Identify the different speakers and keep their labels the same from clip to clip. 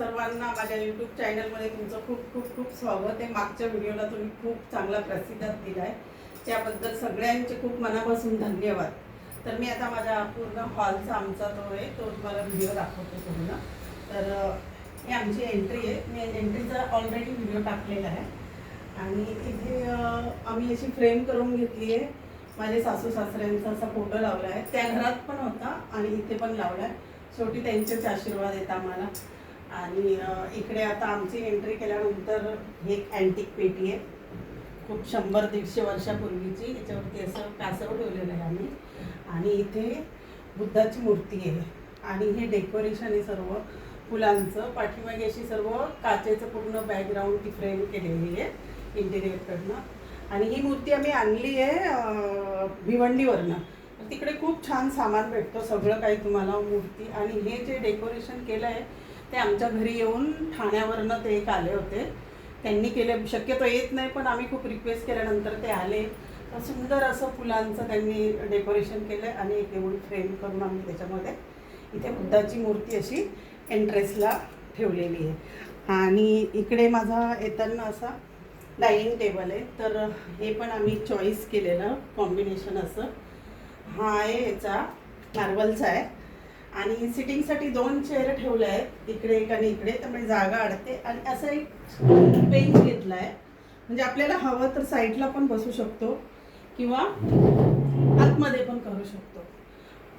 Speaker 1: सर्वांना माझ्या यूट्यूब चॅनलमध्ये तुमचं खूप खूप खूप स्वागत आहे. मागच्या व्हिडिओला तुम्ही खूप चांगला प्रतिसाद दिला आहे त्याबद्दल सगळ्यांचे खूप मनापासून धन्यवाद. तर मी आता माझ्या पूर्ण हॉलचा आमचा जो आहे तो तुम्हाला व्हिडिओ दाखवतो पूर्ण. तर हे ही आमची एंट्री आहे. मी एंट्रीचा ऑलरेडी व्हिडिओ टाकलेला आहे. आणि इथे आम्ही अशी फ्रेम करून घेतली आहे. माझे सासू सासऱ्यांचा असा फोटो लावला आहे. त्या घरात पण होता आणि इथे पण लावला आहे. शेवटी त्यांचेच आशीर्वाद आहेत आम्हाला. आणि इकडे आता आमची एंट्री केल्यानंतर हे एक अँटिक पेटी आहे. खूप शंभर दीडशे वर्षापूर्वीची. याच्यावरती असं कासव ठेवलेलं आहे आम्ही. आणि इथे बुद्धाची मूर्ती आहे. आणि हे डेकोरेशन आहे सर्व. फुलांचं पाठीमागे अशी सर्व काचेचं पूर्ण बॅकग्राऊंड फ्रेम केलेली आहे इंटेरियरकडनं आणि ही मूर्ती आम्ही आणली आहे भिवंडीवरनं. तिकडे खूप छान सामान भेटतं सगळं काही तुम्हाला मूर्ती. आणि हे जे डेकोरेशन केलं आहे ते आमच्या घरी येऊन ठाण्यावरनं ते एक आले होते. त्यांनी केले शक्यतो येत नाही पण आम्ही खूप रिक्वेस्ट केल्यानंतर ते आले. तर सुंदर असं फुलांचं त्यांनी डेकोरेशन केलं आणि एक एवढी फ्रेम करून आम्ही त्याच्यामध्ये इथे बुद्धाची मूर्ती अशी एंट्रेसला ठेवलेली आहे. आणि इकडे माझा येताना असा डायनिंग टेबल आहे. तर हे पण आम्ही चॉईस केलेलं कॉम्बिनेशन असं. हा आहे याचा मार्बलचा आहे. आणि सिटिंगसाठी दोन चेअर ठेवल्या आहेत. इकडे एक आणि इकडे त्यामुळे जागा अडते. आणि असा एक बेंच घेतला आहे म्हणजे आपल्याला हवं तर साईडला पण बसू शकतो किंवा आतमध्ये पण करू शकतो.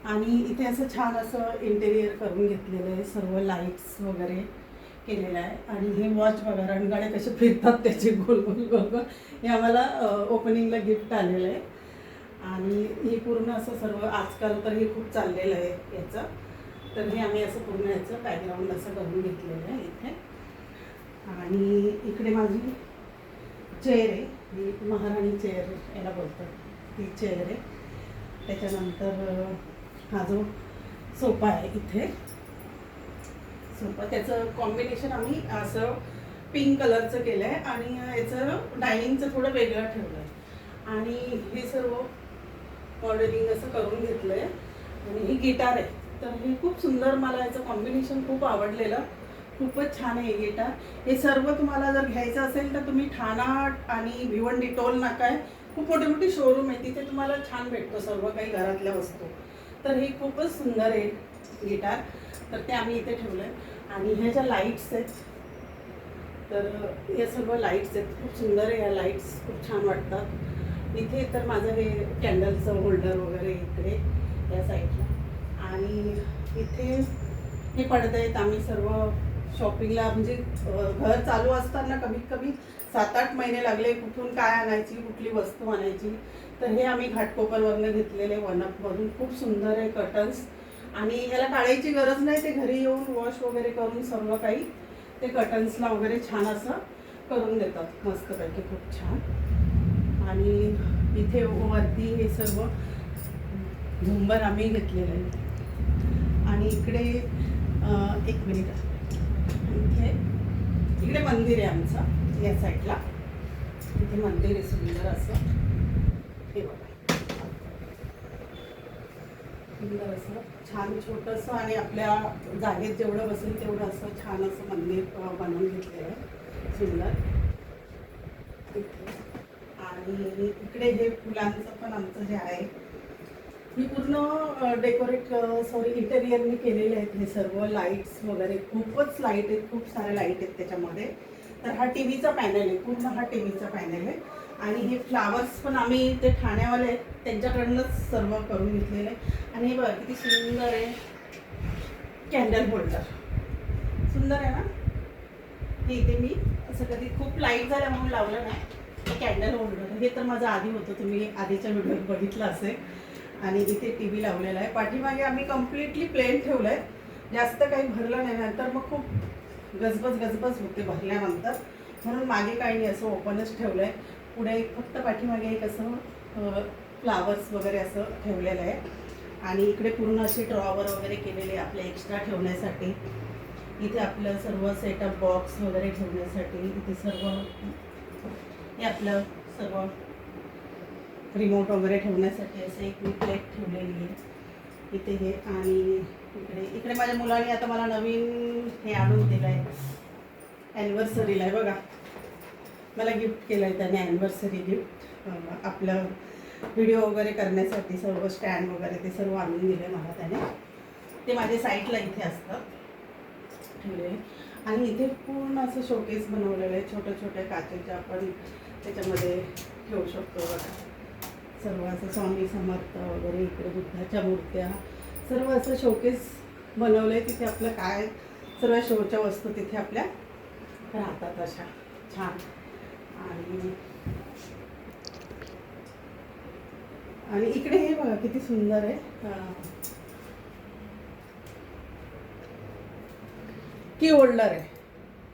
Speaker 1: आणि इथे असं छान असं इंटेरियर करून घेतलेलं आहे. सर्व लाईट्स वगैरे केलेलं आहे. आणि हे वॉच बघा रणगाडे कसे फिरतात त्याचे गोल गोल गोल गोल हे आम्हाला ओपनिंगला गिफ्ट आलेलं आहे. आणि हे पूर्ण असं सर्व आजकाल तर हे खूप चाललेलं आहे याचं. तर हे आम्ही असं पूर्ण याचं बॅकग्राऊंड असं करून घेतलेलं आहे इथे. आणि इकडे माझी चेअर आहे. ही महाराणी चेअर याला बोलतात ती चेअर आहे. त्याच्यानंतर हा जो सोफा आहे इथे. सोफा त्याचं कॉम्बिनेशन आम्ही असं पिंक कलरचं केलं आहे आणि याचं डायनिंगचं थोडं वेगळं ठेवलं आहे आणि हे सर्व मॉडेलिंग असं करून घेतलं आहे आणि ही गिटार आहे. तर हे खूप सुंदर मला याचं कॉम्बिनेशन खूप आवडलेलं. खूपच छान आहे गिटार हे सर्व तुम्हाला जर घ्यायचं असेल तर तुम्ही ठाणा आणि भिवंडी टोल नाका आहे. खूप मोठी मोठी शोरूम आहे. तिथे तुम्हाला छान भेटतो सर्व काही घरातल्या वस्तू. तर हे खूपच सुंदर आहे गिटार तर ते आम्ही इथे ठेवलं आहे आणि ह्या ज्या लाईट्स आहेत तर या सर्व लाईट्स आहेत. खूप सुंदर आहे या लाईट्स खूप छान वाटतात. इथे तर माझं हे कॅन्डलचं होल्डर वगैरे इकडे या साईडला आणि इथे हे पडत आहेत आम्ही सर्व शॉपिंगला म्हणजे घर चालू असताना कमीत कमी सात आठ महिने लागले कुठून काय आणायची कुठली वस्तू आणायची. तर हे आम्ही घाटकोपरवरनं घेतलेले वनपमधून खूप सुंदर आहे कर्टन्स आणि याला काढायची गरज नाही ते घरी येऊन वॉश वगैरे करून सर्व काही ते कर्टन्सला वगैरे छान असं करून देतात. मस्तपैकी खूप छान. आणि इथे वरती हे सर्व झुंबर आम्ही घेतलेलं आहे. आणि इकडे एक मिनिट. इथे इकडे मंदिर आहे आमचं या साईडला. इथे मंदिर आहे सुंदर असं. हे बघा. सुंदर असं. छान छोटंसं आणि आपल्या जागेत जेवढं बसेल तेवढं असं छान असं मंदिर बनवून घेतलेलं आहे. सुंदर. इथे. आणि इकडे हे फुलांचं पण आमचं जे आहे. मी पूर्ण डेकोरेट सॉरी इंटेरियरने केलेले आहेत हे सर्व लाईट्स वगैरे. खूपच लाइट आहेत खूप साऱ्या लाइट आहेत त्याच्यामध्ये. तर हा टी व्हीचा पॅनल आहे पूर्ण हा टी व्हीचा पॅनल आहे. आणि हे फ्लावर्स पण आम्ही ते ठाण्यावाले आहेत त्यांच्याकडनंच सर्व करून घेतलेले आहे आणि हे बघा किती सुंदर आहे. कॅन्डल होल्डर सुंदर आहे ना? हे इथे मी असं कधी खूप लाइट झाल्या म्हणून लावलं नाही. कॅन्डल होल्डर हे तर माझं आधी होतं. तुम्ही आधीच्या व्हिडिओत बघितलं असेल. आणि इथे टी व्ही लावलेला आहे. पाठीमागे आम्ही कम्प्लिटली प्लेन ठेवलं आहे जास्त काही भरलं नाही. नंतर मग खूप गजबज गजबज होते भरल्यानंतर. म्हणून मागे काही नाही. असं ओपनच ठेवलं आहे पुढे एक फक्त पाठीमागे एक असं फ्लावर्स वगैरे असं ठेवलेलं आहे. आणि इकडे पूर्ण असे ड्रॉवर वगैरे केलेले आहे आपले एक्स्ट्रा ठेवण्यासाठी. इथे आपलं सर्व सेटअप बॉक्स वगैरे ठेवण्यासाठी. इथे सर्व हे आपलं सर्व रिमोट वगैरे ठेवण्यासाठी असं एक मी प्लेट ठेवलेली आहे. इथे हे आणि इकडे इकडे माझ्या मुलाने आता मला नवीन हे आणून दिलं आहे ॲनिव्हर्सरीला आहे बघा. मला गिफ्ट केलं आहे त्याने ॲनिव्हर्सरी गिफ्ट आपलं व्हिडिओ वगैरे करण्यासाठी सर्व स्टँड वगैरे ते सर्व आणून दिले मला त्याने. ते माझ्या साईटला इथे असतात ठेवलेले आणि इथे पूर्ण असं शोकेस बनवलेलं आहे. छोट्या छोट्या काचेच्या आपण त्याच्यामध्ये ठेवू शकतो बघा. सर्व असं स्वामी समर्थ वगैरे इकडे बुद्धाच्या मूर्त्या सर्व असं शोकेस बनवलं आहे तिथे आपलं काय सर्व शोच्या वस्तू तिथे आपल्या राहतात अशा. छान. आणि आणि इकडे हे बघा किती सुंदर आहे. की होल्डर आहे.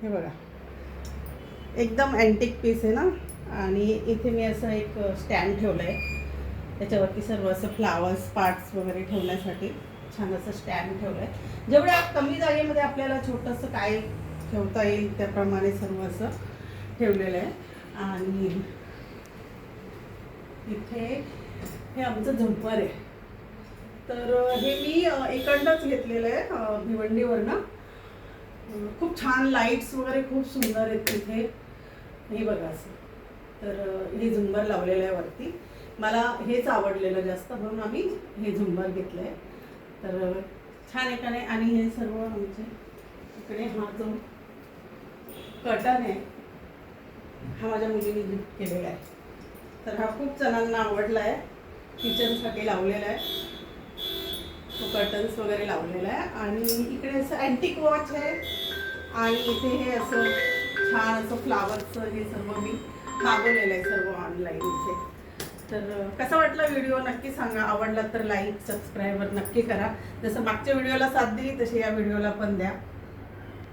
Speaker 1: हे बघा. एकदम अँटिक पीस आहे ना? आणि इथे मी असं एक स्टँड ठेवलं आहे त्याच्यावरती सर्व असं फ्लावर्स पार्ट्स वगैरे ठेवण्यासाठी छान असं स्टँड ठेवलं आहे जेवढ्या कमी जागेमध्ये आपल्याला छोटंसं काय ठेवता येईल त्याप्रमाणे सर्व असं ठेवलेलं आहे. आणि इथे हे आमचं झंपर आहे. तर हे मी अ, इकडनंच घेतलेलं आहे भिवंडीवरनं. खूप छान लाईट्स वगैरे खूप सुंदर आहेत तिथे. हे बघा असं. तर हे झुंबर लावलेलं आहे वरती. मला हेच आवडलेलं जास्त म्हणून आम्ही हे झुंबर घेतलं आहे तर छान छान एकाने आणि हे सर्व आमचे इकडे हा जो कटन आहे हा माझ्या मुलीने गिफ्ट केलेला आहे. तर हा खूप जणांना आवडला आहे. किचनसाठी लावलेला आहे. तो कर्टन्स वगैरे लावलेला आहे. आणि इकडे असं अँटिक वॉच आहे. आणि इथे हे असं छान असं फ्लावरचं हे सर्व मी मागवलेलं आहे सर्व ऑनलाईन तर कसा वाटला व्हिडिओ नक्की सांगा. आवडला तर लाईक सबस्क्राईबर नक्की करा. जसं मागच्या व्हिडिओला साथ दिली तशी या व्हिडिओला पण द्या.